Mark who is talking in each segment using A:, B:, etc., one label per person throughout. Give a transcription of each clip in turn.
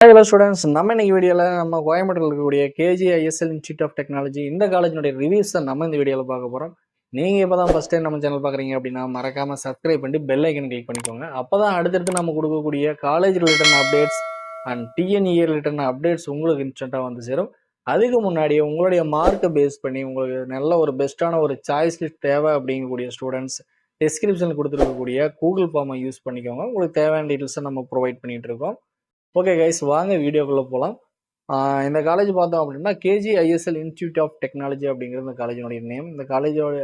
A: Hello students நம்ம இன்னைக்கு வீடியோவில் நம்ம கோயம்புத்தூரில் இருக்கக்கூடிய கேஜிஐஎஸ்எல் இன்ஸ்டியூட் ஆஃப் டெக்னாலஜி இந்த காலேஜினுடைய ரிவ்யூஸ் தான் நம்ம இந்த வீடியோவில் பார்க்க போகிறோம் நீங்கள் இப்போ தான் ஃபஸ்ட் டைம் நம்ம சேனல் பார்க்குறீங்க அப்படின்னா மறக்காமல் சப்ஸ்கிரைப் பண்ணிட்டு பெல் ஐக்கன் கிளிக் பண்ணிக்கோங்க. அப்போ தான் அடுத்தடுத்து நம்ம கொடுக்கக்கூடிய college related updates and TNEA related updates உங்களுக்கு இன்ஸ்டண்ட்டாக வந்து சேரும். அதுக்கு முன்னாடி உங்களுடைய மார்க்கை பேஸ் பண்ணி உங்களுக்கு நல்ல ஒரு பெஸ்ட்டான ஒரு சாய்ஸ் லிஸ்ட் தேவை அப்படிங்கக்கூடிய ஸ்டூடெண்ட்ஸ் டிஸ்கிரிப்ஷனில் கொடுத்துருக்கக்கூடிய கூகுள் ஃபார்மை யூஸ் பண்ணிக்கோங்க. உங்களுக்கு தேவையான டீட்டெயில்ஸை நம்ம ப்ரொவைட் பண்ணிகிட்டு இருக்கோம். ஓகே கைஸ் வாங்க வீடியோக்குள்ளே போகலாம் இந்த காலேஜ் பார்த்தோம் அப்படின்னா KG ISL institute of technology அப்படிங்கிற இந்த காலேஜினுடைய நேம் இந்த காலேஜோட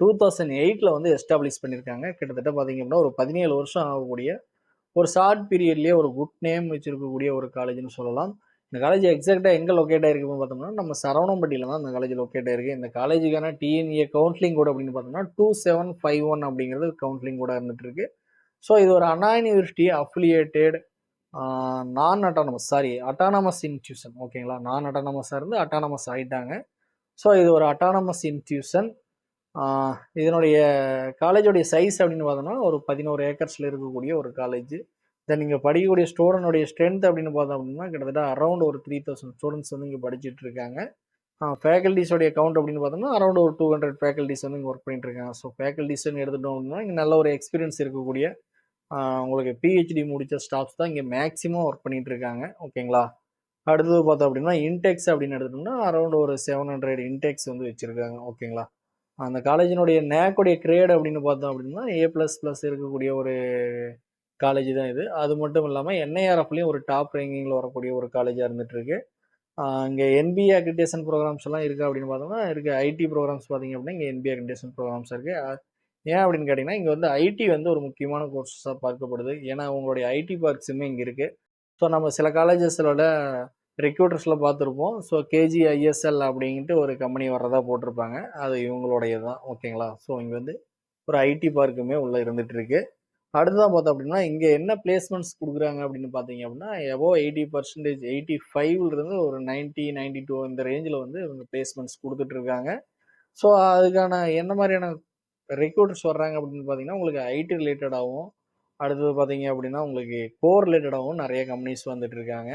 A: டூ தௌசண்ட் எயிட்டில் வந்து எஸ்டாப்ளிஷ் பண்ணியிருக்காங்க கிட்டத்தட்ட பார்த்தீங்க அப்படின்னா ஒரு பதினேழு வருஷம் ஆகக்கூடிய ஒரு ஷார்ட் பீரியட்லேயே ஒரு குட் நேம் வச்சுருக்கக்கூடிய ஒரு காலேஜ்னு சொல்லலாம். இந்த காலேஜ் எக்ஸாக்டாக எங்கே லொக்கேட் ஆயிருக்குன்னு பார்த்தோம்னா நம்ம சரவணம்பட்டியில் தான் இந்த காலேஜ் லொக்கேட் ஆயிருக்கு. இந்த காலேஜுக்கான டிஎன்ஏ கவுன்சிலிங் கூட அப்படின்னு பார்த்தோம்னா டூ செவன் ஃபைவ் ஒன் அப்படிங்கிறது கவுன்சிலிங் கூட இருந்துகிட்ருக்கு ஸோ இது ஒரு Anna University affiliated non autonomous sorry autonomous institution ஓகேங்களா நான் அட்டானமஸாக இருந்து அட்டானமஸ் ஆகிட்டாங்க ஸோ இது ஒரு அட்டானமஸ் இன்ட்யூஷன் இதனுடைய காலேஜோடைய சைஸ் அப்படின்னு பார்த்தோம்னா ஒரு பதினோரு ஏக்கர்ஸில் இருக்கக்கூடிய ஒரு காலேஜ் தென் இங்கே படிக்கக்கூடிய ஸ்டூடெண்டோடைய ஸ்ட்ரென்த் அப்படின்னு பார்த்தோம் அப்படின்னா கிட்டத்தட்ட அரௌண்ட் ஒரு த்ரீ தௌசண்ட் ஸ்டூடெண்ட்ஸ் வந்து இங்கே படிச்சுட்டு இருக்காங்க. ஃபேக்கல்டிஸோடைய கவுண்ட் அப்படின்னு பார்த்தோம்னா அரௌண்ட் ஒரு டூ ஹண்ட்ரட் ஃபேக்கல்டிஸ் வந்து இங்கே ஒர்க் பண்ணிட்டு இருக்காங்க. ஸோ ஃபேக்கல்டிஸ்ன்னு எடுத்துட்டோம் அப்படின்னா இங்கே நல்ல ஒரு எக்ஸ்பீரியன்ஸ் இருக்கக்கூடிய உங்களுக்கு பிஹெச்டி முடித்த ஸ்டாஃப்ஸ் தான் இங்கே மேக்ஸிமம் ஒர்க் பண்ணிட்டு இருக்காங்க ஓகேங்களா அடுத்தது பார்த்தோம் அப்படின்னா இன்டெக்ஸ் அப்படின்னு எடுத்துட்டோம்னா அரௌண்ட் ஒரு செவன் ஹண்ட்ரட் இன்டெக்ஸ் வந்து வச்சுருக்காங்க. ஓகேங்களா அந்த காலேஜினுடைய நேக்குடைய கிரேட் அப்படின்னு பார்த்தோம் அப்படின்னா ஏ ப்ளஸ் ப்ளஸ் இருக்கக்கூடிய ஒரு காலேஜ் தான் இது. அது மட்டும் இல்லாமல் என்ஐஆர்எஃப்லேயும் ஒரு டாப் ரேங்கிங்கில் வரக்கூடிய ஒரு காலேஜாக இருந்துகிட்ருக்கு இங்கே என்பிஏ அக்ரிடேஷன் ப்ரோக்ராம்ஸ் எல்லாம் இருக்குது அப்படின்னு பார்த்தோம்னா இருக்குது ஐடி ப்ரோக்ராம்ஸ் பார்த்தீங்க அப்படின்னா இங்கே என்பிஏ அக்ரிடேஷன் ப்ரோக்ராம்ஸ் இருக்குது ஏன் அப்படின்னு கேட்டிங்கன்னா இங்கே வந்து ஐடி வந்து ஒரு முக்கியமான கோர்ஸஸாக பார்க்கப்படுது. ஏன்னா உங்களுடைய ஐடி பார்க்ஸுமே இங்கே இருக்குது ஸோ நம்ம சில காலேஜஸோட ரெக்ரூட்டர்ஸில் பார்த்துருப்போம். ஸோ கேஜி ஐஎஸ்எல் அப்படின்ட்டு ஒரு கம்பெனி வர்றதா போட்டிருப்பாங்க. அது இவங்களுடைய தான் ஓகேங்களா? ஸோ இங்கே வந்து ஒரு ஐடி பார்க்குமே உள்ளே இருந்துகிட்டு இருக்கு அடுத்ததான் பார்த்தோம் அப்படின்னா இங்கே என்ன பிளேஸ்மெண்ட்ஸ் கொடுக்குறாங்க அப்படின்னு பார்த்தீங்க அப்படின்னா எவோ எயிட்டி பர்சன்டேஜ் எயிட்டி ஃபைவ்லேருந்து ஒரு நைன்ட்டி நைன்டி டூ இந்த ரேஞ்சில் வந்து இவங்க பிளேஸ்மெண்ட்ஸ் கொடுத்துட்ருக்காங்க ஸோ அதுக்கான என்ன மாதிரியான ரெக்ரூட்டர்ஸ் வர்றாங்க அப்படின்னு பார்த்தீங்கன்னா உங்களுக்கு ஐடி ரிலேட்டடாகவும் அடுத்தது பார்த்தீங்க அப்படின்னா உங்களுக்கு கோர் ரிலேட்டடாகவும் நிறைய கம்பெனிஸ் வந்துட்டு இருக்காங்க.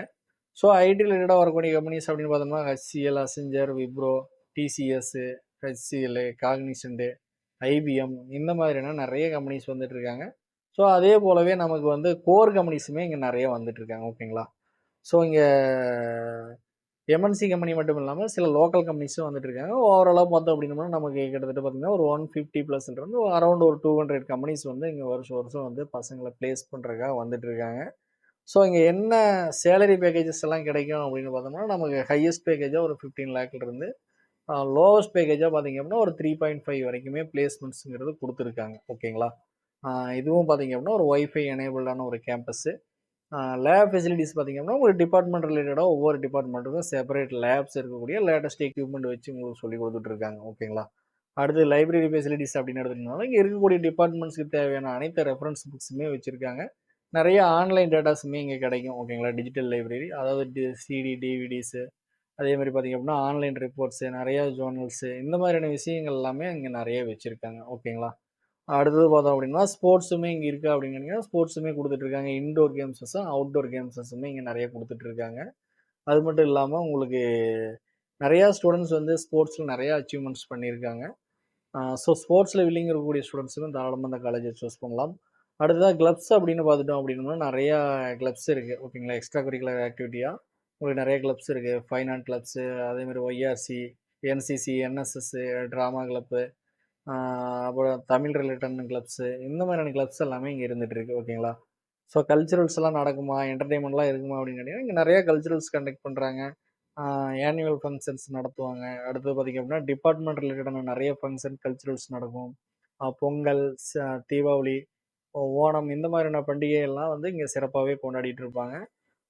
A: ஸோ ஐடி ரிலேட்டடாக வரக்கூடிய கம்பெனிஸ் அப்படின்னு பார்த்தோம்னா HCL Accenture Wipro TCS HCL Cognizant IBM இந்த மாதிரியான நிறைய கம்பெனிஸ் வந்துட்டு இருக்காங்க. ஸோ அதே போலவே நமக்கு வந்து கோர் கம்பெனிஸுமே இங்கே நிறைய வந்துட்டு இருக்காங்க. ஓகேங்களா ஸோ இங்கே எம்என்சி கம்பெனி மட்டும் இல்லாமல் சில லோக்கல் கம்பெனிஸும் வந்துட்டு இருக்காங்க ஓவராலாக பார்த்தோம் அப்படின்னா நமக்கு கிட்டத்தட்ட பார்த்தீங்கன்னா ஒரு ஒன் ஃபிஃப்டி ப்ளஸ்ன்றது அரௌண்ட் ஒரு டூ ஹண்ட்ரட் கம்பெனிஸ் வந்து இங்கே வருஷம் வருஷம் வந்து பசங்களை ப்ளேஸ் பண்ணுறதுக்காக வந்துட்டு இருக்காங்க ஸோ இங்கே என்ன சேலரி பேக்கேஜஸ் எல்லாம் கிடைக்கும் அப்படின்னு பார்த்தோம்னா நமக்கு ஹையஸ்ட் பேக்கேஜாக ஒரு ஃபிஃப்டீன் லேக்லேருந்து லோவஸ்ட் பேக்கேஜாக பார்த்தீங்க அப்படின்னா ஒரு த்ரீ பாயிண்ட் ஃபைவ் வரைக்குமே பிளேஸ்மெண்ட்ஸுங்கிறது கொடுத்துருக்காங்க. ஓகேங்களா இதுவும் பார்த்தீங்க அப்படின்னா ஒரு ஒய்ஃபை எனேபிள்டான ஒரு கேம்பஸ்ஸு லேப் ஃபெசிலிட்டிஸ் பார்த்திங்க அப்படின்னா ஒரு டிபார்ட்மெண்ட் ரிலேட்டடாக ஒவ்வொரு டிபார்ட்மெண்ட்டுக்கும் செப்பரேட் லேப்ஸ் இருக்கக்கூடிய லேட்டஸ்ட் எக்யூப்மெண்ட் வச்சு உங்களுக்கு சொல்லி கொடுத்துட்ருக்காங்க. ஓகேங்களா அடுத்து லைப்ரரி ஃபெசிலிட்டிஸ் அப்படின்னு எடுத்துக்கிட்டனால இங்கே இருக்கக்கூடிய டிபார்ட்மெண்ட்ஸ்க்கு தேவையான அனைத்து ரெஃபரன்ஸ் புக்ஸுமே வச்சுருக்காங்க. நிறைய ஆன்லைன் டேட்டாஸுமே இங்கே கிடைக்கும். ஓகேங்களா டிஜிட்டல் லைப்ரரி அதாவது சிடி டிவிடிஸு அதே மாதிரி பார்த்திங்க அப்படின்னா ஆன்லைன் ரிப்போர்ட்ஸு நிறையா ஜோர்னல்ஸு இந்த மாதிரியான விஷயங்கள் எல்லாமே இங்கே நிறைய வச்சுருக்காங்க. ஓகேங்களா அடுத்தது பார்த்தோம் அப்படின்னா ஸ்போர்ட்ஸுமே இங்கே இருக்குது அப்படின்னு ஸ்போர்ட்ஸுமே கொடுத்துட்ருக்காங்க. இன்டோர் கேம்ஸஸும் அவுட்டோர் கேம்ஸஸுமே இங்கே நிறைய கொடுத்துட்ருக்காங்க. அது மட்டும் இல்லாமல் உங்களுக்கு நிறையா ஸ்டூடெண்ட்ஸ் வந்து ஸ்போர்ட்ஸில் நிறையா அச்சீவ்மெண்ட்ஸ் பண்ணியிருக்காங்க. ஸோ ஸ்போர்ட்ஸில் வில்லிங் இருக்கக்கூடிய ஸ்டூடெண்ட்ஸுமே தாராளமாக இந்த காலேஜை சூஸ் பண்ணலாம். அடுத்ததாக கிளப்ஸ் அப்படின்னு பார்த்துட்டோம் அப்படின்னா நிறையா கிளப்ஸ் இருக்குது ஓகேங்களா? எக்ஸ்ட்ரா கரிக்குலர் ஆக்டிவிட்டியாக உங்களுக்கு நிறைய கிளப்ஸ் இருக்குது ஃபைன் ஆர்ட் கிளப்ஸு அதேமாதிரி YRC NCC NSS drama club அப்புறம் தமிழ் ரிலேட்டடான கிளப்ஸு இந்த மாதிரியான கிளப்ஸ் எல்லாமே இங்கே இருந்துகிட்டு இருக்குது ஓகேங்களா ஸோ கல்ச்சுரல்ஸ் எல்லாம் நடக்குமா? என்டர்டெயின்மெண்ட்லாம் இருக்குமா? அப்படின்னு கேட்டிங்கன்னா இங்கே நிறைய கல்ச்சுரல்ஸ் கண்டக்ட் பண்ணுறாங்க ஆனுவல் ஃபங்க்ஷன்ஸ் நடத்துவாங்க. அடுத்து பார்த்திங்க அப்படின்னா டிபார்ட்மெண்ட் ரிலேட்டடான நிறைய ஃபங்க்ஷன் கல்ச்சுரல்ஸ் நடக்கும். பொங்கல் தீபாவளி ஓணம் இந்த மாதிரியான பண்டிகைகள்லாம் வந்து இங்கே சிறப்பாகவே கொண்டாடிட்டு இருப்பாங்க.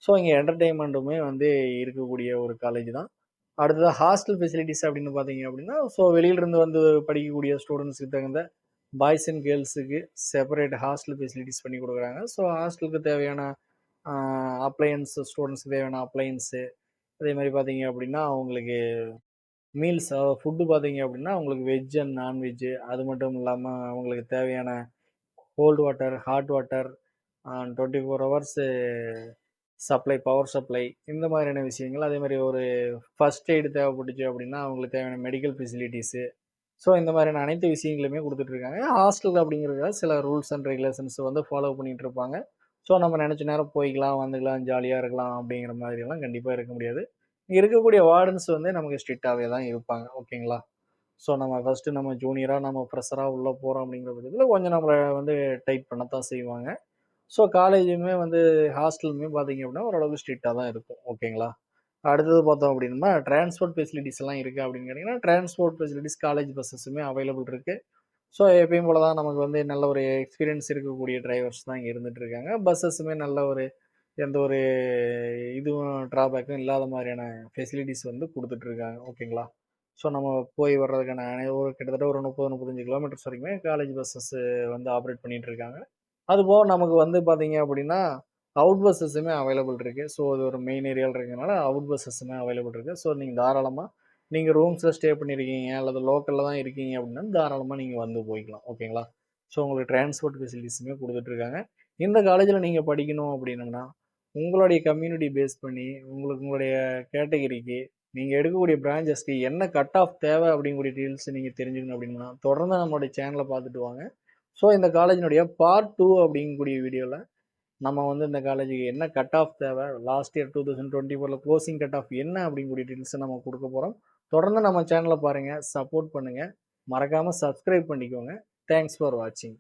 A: ஸோ இங்கே என்டர்டெயின்மெண்ட்டுமே வந்து இருக்கக்கூடிய ஒரு காலேஜ் தான். அடுத்தது ஹாஸ்டல் ஃபெசிலிட்டிஸ் அப்படின்னு பார்த்தீங்க அப்படின்னா ஸோ வெளியிலிருந்து வந்து படிக்கக்கூடிய ஸ்டூடெண்ட்ஸுக்கு தகுந்த பாய்ஸ் அண்ட் கேர்ள்ஸுக்கு செப்பரேட் ஹாஸ்டல் ஃபெசிலிட்டிஸ் பண்ணி கொடுக்குறாங்க. ஸோ ஹாஸ்டலுக்கு தேவையான அப்ளையன்ஸ் ஸ்டூடெண்ட்ஸுக்கு தேவையான அப்ளையன்ஸு அதே மாதிரி பார்த்தீங்க அப்படின்னா அவங்களுக்கு மீல்ஸ் ஃபுட்டு பார்த்தீங்க அப்படின்னா அவங்களுக்கு வெஜ் அண்ட் நான்வெஜ்ஜு அது மட்டும் இல்லாமல் அவங்களுக்கு தேவையான cold water hot water twenty four hours supply power supply இந்த மாதிரியான விஷயங்கள். அதே மாதிரி ஒரு ஃபர்ஸ்ட் எய்டு தேவைப்பட்டுச்சு அப்படின்னா அவங்களுக்கு தேவையான மெடிக்கல் ஃபெசிலிட்டிஸு ஸோ இந்த மாதிரியான அனைத்து விஷயங்களுமே கொடுத்துட்ருக்காங்க ஹாஸ்டல் அப்படிங்கிறத சில ரூல்ஸ் அண்ட் ரெகுலேஷன்ஸ் வந்து ஃபாலோ பண்ணிகிட்டு இருப்பாங்க. ஸோ நம்ம நினச்ச நேரம் போய்க்கலாம் வந்துக்கலாம் ஜாலியாக இருக்கலாம் அப்படிங்கிற மாதிரிலாம் கண்டிப்பாக இருக்க முடியாது. இங்கே இருக்கக்கூடிய வார்டன்ஸ் வந்து நமக்கு ஸ்ட்ரிக்டாகவே தான் இருப்பாங்க. ஓகேங்களா ஸோ நம்ம ஃபஸ்ட்டு நம்ம ஜூனியராக நம்ம ஃப்ரெஷராக உள்ளே போகிறோம் அப்படிங்கிற பட்சத்தில் கொஞ்சம் நம்மளை வந்து டைட் தான் செய்வாங்க. ஸோ காலேஜுமே வந்து ஹாஸ்டலுமே பார்த்தீங்க அப்படின்னா ஓரளவுக்கு ஸ்ட்ரிக்டாக தான் இருக்கும். ஓகேங்களா அடுத்தது பார்த்தோம் அப்படின்னா டிரான்ஸ்போர்ட் ஃபெசிலிட்டிஸ் எல்லாம் இருக்குது அப்படின்னு கேட்டிங்கன்னா டிரான்ஸ்போர்ட் ஃபெசிலிட்டிஸ் காலேஜ் பஸ்ஸஸுமே அவைலபிள் இருக்குது ஸோ எப்பயும் போல தான் நமக்கு வந்து நல்ல ஒரு எக்ஸ்பீரியன்ஸ் இருக்கக்கூடிய டிரைவர்ஸ் தான் இங்கே இருந்துகிட்டு இருக்காங்க. பஸ்ஸஸுமே நல்ல ஒரு எந்த ஒரு இதுவும் ட்ராபேக்கும் இல்லாத மாதிரியான ஃபெசிலிட்டிஸ் வந்து கொடுத்துட்ருக்காங்க ஓகேங்களா ஸோ நம்ம போய் வர்றதுக்கான ஒரு கிட்டத்தட்ட ஒரு முப்பது முப்பத்தஞ்சு கிலோமீட்டர்ஸ் வரைக்குமே காலேஜ் பஸ்ஸஸ் வந்து ஆப்ரேட் பண்ணிகிட்டு இருக்காங்க. அதுபோக நமக்கு வந்து பார்த்தீங்க அப்படின்னா அவுட் பஸ்ஸஸுமே அவைலபிள் இருக்குது ஸோ அது ஒரு மெயின் ஏரியாவில் இருக்கிறதுனால அவுட் பஸ்ஸஸுமே அவைலபிள் இருக்குது ஸோ நீங்கள் தாராளமாக நீங்கள் ரூம்ஸில் ஸ்டே பண்ணியிருக்கீங்க அல்லது லோக்கலில் தான் இருக்கீங்க அப்படின்னா தாராளமாக நீங்கள் வந்து போய்க்கலாம். ஓகேங்களா ஸோ உங்களுக்கு டிரான்ஸ்போர்ட் ஃபெசிலிட்டிஸுமே கொடுத்துட்ருக்காங்க. இந்த காலேஜில் நீங்கள் படிக்கணும் அப்படின்னம்னா உங்களுடைய கம்யூனிட்டி பேஸ் பண்ணி உங்களுக்கு உங்களுடைய கேட்டகரிக்கு நீங்கள் எடுக்கக்கூடிய பிரான்ச்சஸ்க்கு என்ன கட் ஆஃப் தேவை அப்படிங்கக்கூடிய டீல்ஸ் நீங்கள் தெரிஞ்சுக்கணும் அப்படின்னா தொடர்ந்து நம்மளுடைய சேனலை பார்த்துட்டு வாங்க. ஸோ இந்த காலேஜினுடைய பார்ட் டூ அப்படிங்கக்கூடிய வீடியோவில் நம்ம வந்து இந்த காலேஜுக்கு என்ன கட் ஆஃப் தேவை? Last year two thousand twenty ஃபோரில் க்ளோசிங் கட் ஆஃப் என்ன அப்படிங்கக்கூடிய டீட்டெயில்ஸை நம்ம கொடுக்க போகிறோம் தொடர்ந்து நம்ம சேனலை பாருங்கள் சப்போர்ட் பண்ணுங்கள் மறக்காமல் சப்ஸ்கிரைப் பண்ணிக்கோங்க. தேங்க்ஸ் ஃபார் வாட்சிங்